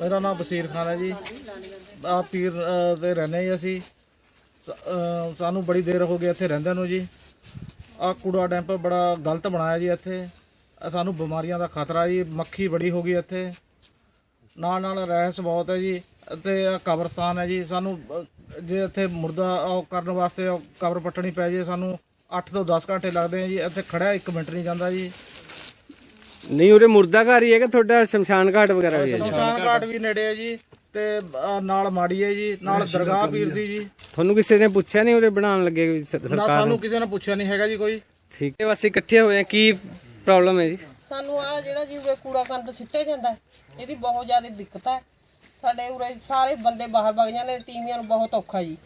ਮੇਰਾ ਨਾਮ ਬਸੀਰ ਖਾਨ ਹੈ ਜੀ। ਆ ਪੀਰ ਅ, ਦੇ ਰਹਿੰਦੇ ਜੀ ਅਸੀਂ। ਸ- ਅ, ਸਾਨੂੰ ਬੜੀ ਦੇਰ ਹੋ ਗਈ ਇੱਥੇ ਰਹਿੰਦਿਆਂ ਨੂੰ ਜੀ। ਆ ਕੂੜਾ ਡੈਂਪ ਬੜਾ ਗਲਤ ਬਣਾਇਆ ਜੀ ਇੱਥੇ। ਆਹ ਸਾਨੂੰ ਬਿਮਾਰੀਆਂ ਦਾ ਖਤਰਾ ਜੀ ਮੱਖੀ ਬੜੀ ਹੋ ਗਈ ਇੱਥੇ। ਨਾਲ ਨਾਲ ਰਹਿਸ ਬਹੁਤ ਹੈ ਜੀ ਤੇ ਆ ਕਬਰਸਤਾਨ ਹੈ ਜੀ। ਸਾਨੂੰ ਜੇ ਇੱਥੇ ਮੁਰਦਾ ਉਹ ਕਰਨ ਵਾਸਤੇ ਉਹ ਕਬਰ ਪੱਟਣੀ ਪੈ ਜੇ ਸਾਨੂੰ 8 ਤੋਂ 10 ਘੰਟੇ ਲੱਗਦੇ ਆ ਜੀ। ਇੱਥੇ ਖੜਿਆ 1 ਮਿੰਟ ਨਹੀਂ ਜਾਂਦਾ ਜੀ। ਨਹੀਂ ਉਰੇ ਮੁਰਦਾ ਘਰ ਹੀ ਹੈ ਕਿ ਤੁਹਾਡਾ ਸ਼ਮਸ਼ਾਨ ਘਾਟ ਵਗੈਰਾ ਵੀ ਹੈ? ਸ਼ਮਸ਼ਾਨ ਘਾਟ ਵੀ ਨੇੜੇ ਹੈ ਜੀ। ਤੇ ਨਾਲ ਮਾੜੀ ਹੈ ਜੀ ਨਾਲ ਦਰਗਾਹ ਪੀਰ ਦੀ ਜੀ। ਤੁਹਾਨੂੰ ਕਿਸੇ ਨੇ ਪੁੱਛਿਆ ਨਹੀਂ ਉਰੇ ਬਣਾਉਣ ਲੱਗੇ ਕੋਈ ਸ- ਨਾ ਸਰਕਾਰ ਸਾਨੂੰ ਕਿਸੇ ਨੇ ਪੁੱਛਿਆ ਨਹੀਂ ਹੈਗਾ ਜੀ ਕੋਈ। ਠੀਕ ਹੈ ਬਸ ਇਕੱਠੇ ਹੋਏ ਆ ਕੀ ਪ੍ਰੋਬਲਮ ਹੈ ਜੀ? ਸਾਨੂੰ ਆ ਜਿਹੜਾ ਜੀ ਉਰੇ ਕੂੜਾ ਕੰਦ ਸਿੱਟੇ ਜਾਂਦਾ ਹੈ, ਇਹਦੀ ਬਹੁਤ ਜ਼ਿਆਦਾ ਦਿੱਕਤ ਹੈ। ਸਾਡੇ ਉਰੇ ਸਾਰੇ ਬੰਦੇ ਬਾਹਰ ਵਗ ਜਾਂਦੇ ਨੇ, ਤੀਵੀਆਂ ਨੂੰ ਬਹੁਤ ਔਖਾ ਜੀ।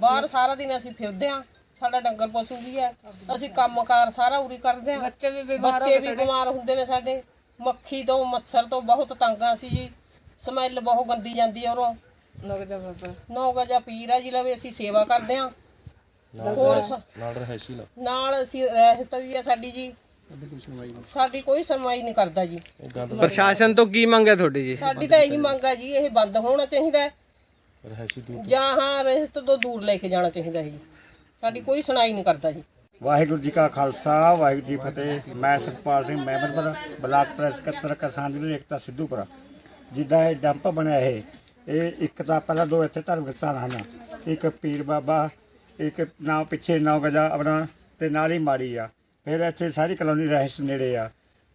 ਬਾਹਰ ਸਾਰਾ ਦਿਨ ਅਸੀਂ ਫਿਰਦੇ ਆ ਸਾਡਾ ਡੰਗਰ ਪਸ਼ੂ ਵੀ ਹੈ। ਅਸੀਂ ਕੰਮਕਾਰ ਸਾਰਾ ਉਰੀ ਕਰਦੇ ਆ ਬੱਚੇ ਵੀ ਬੱਚੇ ਵੀ ਬਿਮਾਰ ਹੁੰਦੇ ਨੇ ਸਾਡੇ। ਮੱਖੀ ਤੋਂ ਮੱਛਰ ਤੋਂ ਬਹੁਤ ਤੰਗ ਆ ਅਸੀਂ ਜੀ। ਸਮੈਲ ਬਹੁਤ ਗੰਦੀ ਜਾਂਦੀ ਆ ਉਰੋਂ। ਨੌ ਗਜਾ ਪੀਰ ਆ ਜੀ ਲਵੇ ਅਸੀਂ ਸੇਵਾ ਕਰਦੇ ਆ। ਹੋਰ ਸ- ਨਾਲ ਅਸੀਂ ਰਹਿਤ ਵੀ ਆ ਸਾਡੀ ਜੀ। ਸਾਡੀ ਕੋਈ ਸੁਣਵਾਈ ਨਹੀਂ ਕਰਦਾ ਜੀ। ਪ੍ਰਸ਼ਾਸਨ ਤੋਂ ਕੀ ਮੰਗ ਹੈ ਤੁਹਾਡੀ ਜੀ? ਸਾਡੀ ਤਾਂ ਇਹੀ ਮੰਗ ਆ ਜੀ ਇਹ ਬੰਦ ਹੋਣਾ ਚਾਹੀਦਾ ਹੈ। ਜਾਂ ਹਾਂ ਰਹਿਤ ਤੋਂ ਦੂਰ ਲੈ ਕੇ ਜਾਣਾ ਚਾਹੀਦਾ ਹੈ ਜੀ। ਸਾਡੀ ਕੋਈ ਸੁਣਾਈ ਨਹੀਂ ਕਰਦਾ ਜੀ। ਵਾਹਿਗੁਰੂ ਜੀ ਕਾ ਖਾਲਸਾ ਵਾਹਿਗੁਰੂ ਜੀ ਫਤਿਹ। ਮੈਂ Satpal Singh member block press ਸਕੱਤਰ ਕਿਸਾਨ ਯੂਨੀਅਨ ਏਕਤਾ ਸਿੱਧੂਪੁਰਾ। ਜਿੱਦਾਂ ਇਹ ਡੰਪ ਬਣਿਆ ਇਹ ਇਹ ਇੱਕ ਤਾਂ ਪਹਿਲਾਂ ਦੋ ਇੱਥੇ ਧਾਰਮਿਕ ਸਥਾਨ ਹਨ। ਇੱਕ ਪੀਰ ਬਾਬਾ, ਇੱਕ ਨਾ ਪਿੱਛੇ ਨੌ ਗਜਾ ਆਪਣਾ ਤੇ ਨਾਲ ਹੀ ਮਾੜੀ ਆ। ਫਿਰ ਇੱਥੇ ਸਾਰੀ ਕਲੋਨੀ ਰਹਿਸ਼ ਨੇੜੇ ਆ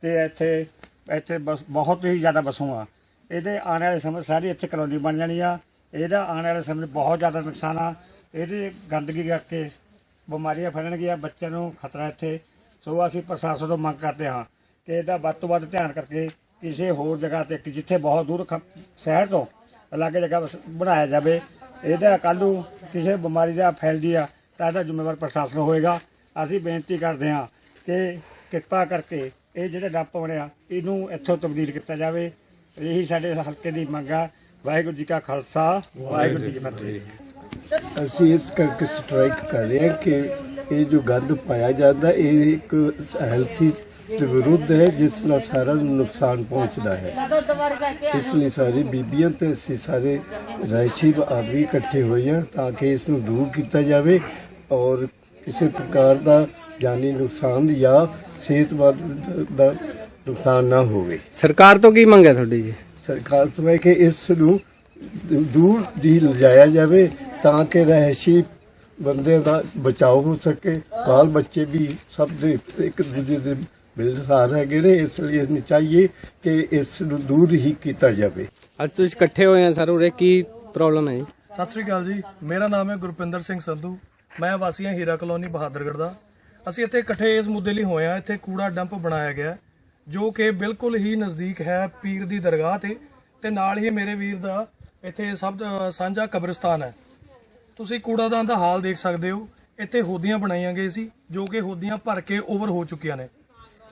ਤੇ ਇੱਥੇ ਇੱਥੇ ਬਸ ਬਹੁਤ ਹੀ ਜ਼ਿਆਦਾ ਬਸੋਂ ਆ। ਇਹਦੇ ਆਉਣ ਵਾਲੇ ਸਮੇਂ ਸਾਰੀ ਇੱਥੇ ਕਲੋਨੀ ਬਣ ਜਾਣੀ ਆ। ਇਹਦਾ ਆਉਣ ਵਾਲੇ ਸਮੇਂ 'ਚ ਬਹੁਤ ਜ਼ਿਆਦਾ ਨੁਕਸਾਨ ਆ। ਇਹਦੇ ਗੰਦਗੀ ਕਰਕੇ ਬਿਮਾਰੀਆਂ ਫੈਲਣਗੀਆਂ ਬੱਚਿਆਂ ਨੂੰ ਖਤਰਾ ਇੱਥੇ। ਸੋ ਅਸੀਂ ਪ੍ਰਸ਼ਾਸਨ ਤੋਂ ਮੰਗ ਕਰਦੇ ਹਾਂ ਕਿ ਇਹਦਾ ਵੱਧ ਤੋਂ ਵੱਧ ਧਿਆਨ ਕਰਕੇ ਕਿਸੇ ਹੋਰ ਜਗ੍ਹਾ ਤੇ ਕਿ ਜਿੱਥੇ ਬਹੁਤ ਦੂਰ ਖ- ਸ਼ਹਿਰ ਤੋਂ ਅਲੱਗ ਜਗ੍ਹਾ ਬਸ ਬਣਾਇਆ ਜਾਵੇ ਇਹਦਾ ਕੱਲ੍ਹ ਨੂੰ ਕਿਸੇ ਬਿਮਾਰੀ ਦਾ ਫੈਲਦੀ ਆ ਤਾਂ ਇਹਦਾ ਜ਼ਿੰਮੇਵਾਰ ਪ੍ਰਸ਼ਾਸਨ ਹੋਏਗਾ। ਅਸੀਂ ਬੇਨਤੀ ਕਰਦੇ ਹਾਂ ਕਿ ਕਿਰਪਾ ਕਰਕੇ ਇਹ ਜਿਹੜਾ ਡੱਪ ਬਣਿਆ ਇਹਨੂੰ ਇੱਥੋਂ ਤਬਦੀਲ ਕੀਤਾ ਜਾਵੇ। ਇਹੀ ਸਾਡੇ ਹਲਕੇ ਦੀ ਮੰਗ ਆ। ਵਾਹਿਗੁਰੂ ਜੀ ਕਾ ਖਾਲਸਾ ਵਾਹਿਗੁਰੂ ਜੀ ਕੀ ਫਤਿਹ। ਅਸੀਂ ਇਸ ਕਰਕੇ ਸਟ੍ਰਾਈਕ ਕਰ ਰਹੇ ਹਾਂ ਕਿ ਇਹ ਜੋ ਗੰਦ ਪਾਇਆ ਜਾਂਦਾ ਇਹ ਇੱਕ ਹੈਲਥੀ ਦੇ ਵਿਰੁੱਧ ਹੈ ਜਿਸ ਨਾਲ ਸਾਰਿਆਂ ਨੂੰ ਨੁਕਸਾਨ ਪਹੁੰਚਦਾ ਹੈ। ਇਸ ਲਈ ਸਾਰੀ ਬੀਬੀਆਂ ਤੇ ਅਸੀਂ ਸਾਰੇ ਰਾਇਸ਼ੀ ਆਦਮੀ ਇਕੱਠੇ ਹੋਏ ਹਾਂ ਤਾਂ ਕਿ ਇਸ ਨੂੰ ਦੂਰ ਕੀਤਾ ਜਾਵੇ ਔਰ ਕਿਸੇ ਪ੍ਰਕਾਰ ਦਾ ਜਾਨੀ ਨੁਕਸਾਨ ਜਾਂ ਸਿਹਤਵਾਦ ਦਾ ਨੁਕਸਾਨ ਨਾ ਹੋਵੇ। ਸਰਕਾਰ ਤੋਂ ਕੀ ਮੰਗ ਹੈ ਤੁਹਾਡੀ ਜੀ? ਸਰਕਾਰ ਤੋਂ ਹੈ ਕਿ ਇਸ ਨੂੰ ਦੂਰ ਦੀ ਲਿਜਾਇਆ ਜਾਵੇ ਤਾਂ ਕਿ ਰਹਿਸ਼ੀ ਬੰਦੇ ਦਾ ਬਚਾਓ ਹੋ ਸਕੇ ਬਾਲ ਬੱਚੇ ਵੀ ਸਭ ਦੇ ਇੱਕ ਦੂਜੇ ਦੇ ਮਿਲਸਾਰ ਹੈਗੇ ਨੇ ਇਸ ਲਈ ਇਹ ਚਾਹੀਏ ਕਿ ਇਸ ਨੂੰ ਦੂਰ ਹੀ ਕੀਤਾ ਜਾਵੇ। ਅੱਜ ਤੁਸੀਂ ਇਕੱਠੇ ਹੋਏ ਆ ਸਰ ਉਰੇ ਕੀ ਪ੍ਰੋਬਲਮ ਹੈ ਜੀ? ਸਤਿ ਸ੍ਰੀ ਅਕਾਲ ਜੀ ਮੇਰਾ ਨਾਮ ਹੈ ਗੁਰਪਿੰਦਰ ਸਿੰਘ ਸੰਧੂ। ਮੈਂ ਵਾਸੀ ਹਾਂ ਹੀਰਾ ਕਲੋਨੀ ਬਹਾਦਰਗੜ੍ਹ ਦਾ। ਅਸੀਂ ਇੱਥੇ ਇਕੱਠੇ ਇਸ ਮੁੱਦੇ ਲਈ ਹੋਏ ਹਾਂ ਇੱਥੇ ਕੂੜਾ ਡੰਪ ਬਣਾਇਆ ਗਿਆ ਜੋ ਕਿ ਬਿਲਕੁਲ ਹੀ ਨਜ਼ਦੀਕ ਹੈ ਪੀਰ ਦੀ ਦਰਗਾਹ ਤੇ ਤੇ ਨਾਲ ਹੀ ਮੇਰੇ ਵੀਰ ਦਾ ਇੱਥੇ ਸਭ ਸਾਂਝਾ ਕਬਰਸਤਾਨ ਹੈ। ਤੁਸੀਂ ਕੂੜਾਦਾਨ ਦਾ ਹਾਲ ਦੇਖ ਸਕਦੇ ਹੋ ਇੱਥੇ ਹੋਦੀਆਂ ਬਣਾਈਆਂ ਗਈ ਸੀ ਜੋ ਕਿ ਹੋਦੀਆਂ ਭਰ ਕੇ ਓਵਰ ਹੋ ਚੁੱਕੀਆਂ ਨੇ।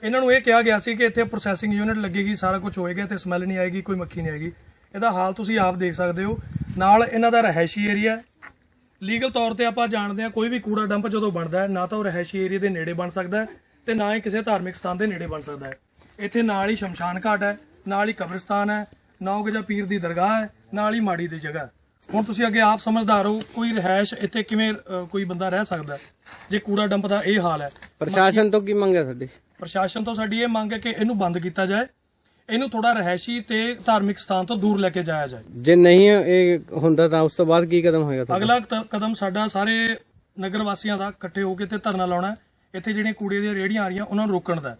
ਇਹਨਾਂ ਨੂੰ ਇਹ ਕਿਹਾ ਗਿਆ ਸੀ ਕਿ ਇੱਥੇ ਪ੍ਰੋਸੈਸਿੰਗ ਯੂਨਿਟ ਲੱਗੇਗੀ, ਸਾਰਾ ਕੁਝ ਹੋਏਗਾ ਤੇ ਸਮੈਲ ਨਹੀਂ ਆਏਗੀ, ਕੋਈ ਮੱਖੀ ਨਹੀਂ ਆਏਗੀ। ਇਹਦਾ ਹਾਲ ਤੁਸੀਂ ਆਪ ਦੇਖ ਸਕਦੇ ਹੋ। ਨਾਲ ਇਹਨਾਂ ਦਾ ਰਹਿائشੀ ਏਰੀਆ ਲੀਗਲ ਤੌਰ ਤੇ ਆਪਾਂ ਜਾਣਦੇ ਹਾਂ, ਕੋਈ ਵੀ ਕੂੜਾ ਡੰਪ ਜਦੋਂ ਬਣਦਾ ਹੈ, ਨਾ ਤਾਂ ਉਹ ਰਹਿائشੀ ਏਰੀਆ ਦੇ ਨੇੜੇ ਬਣ ਸਕਦਾ ਹੈ ਤੇ ਨਾ ਹੀ ਕਿਸੇ ਧਾਰਮਿਕ ਸਥਾਨ ਦੇ ਨੇੜੇ ਬਣ ਸਕਦਾ ਹੈ। ਇੱਥੇ ਨਾਲ ਹੀ ਸ਼ਮਸ਼ਾਨ ਘਾਟ ਹੈ, ਨਾਲ ਹੀ ਕਬਰਿਸਤਾਨ ਹੈ, ਨਾ ਉਹ ਗਜਾ ਪੀਰ ਦੀ ਦਰਗਾਹ ਹੈ, ਨਾਲ ਹੀ ਮਾੜੀ ਦੀ ਜਗ੍ਹਾ ਹੁਣ ਤੁਸੀਂ ਅੱਗੇ ਆਪ ਸਮਝਦਾਰ ਹੋ, ਕੋਈ ਰਹਿائش ਇੱਥੇ ਕਿਵੇਂ ਕੋਈ ਬੰਦਾ ਰਹਿ ਸਕਦਾ ਜੇ ਕੂੜਾ ਡੰਪ ਦਾ ਇਹ ਹਾਲ ਹੈ। ਪ੍ਰਸ਼ਾਸਨ ਤੋਂ ਕੀ ਮੰਗਿਆ ਤੁਹਾਡੀ? ਪ੍ਰਸ਼ਾਸਨ ਤੋਂ ਸਾਡੀ ਇਹ ਮੰਗ ਹੈ ਕਿ ਇਹਨੂੰ ਬੰਦ ਕੀਤਾ ਜਾਏ ਇਹਨੂੰ ਥੋੜਾ ਰਹਿਸ਼ੀ ਤੇ ਧਾਰਮਿਕ ਸਥਾਨ ਤੋਂ ਦੂਰ ਲੈ ਕੇ ਜਾਇਆ ਜਾਏ। ਜੇ ਨਹੀਂ ਇਹ ਹੁੰਦਾ ਤਾਂ ਉਸ ਤੋਂ ਬਾਅਦ ਕੀ ਕਦਮ ਹੋਏਗਾ ਅਗਲਾ ਕਦਮ ਸਾਡਾ ਸਾਰੇ ਨਗਰ ਵਾਸੀਆਂ ਦਾ ਇਕੱਠੇ ਹੋ ਕੇ ਤੇ ਧਰਨਾ ਲਾਉਣਾ ਹੈ। ਇੱਥੇ ਜਿਹੜੀਆਂ ਕੂੜੇ ਦੀਆਂ ਰੇੜੀਆਂ ਆ ਰਹੀਆਂ ਉਹਨਾਂ ਨੂੰ ਰੋਕਣ ਦਾ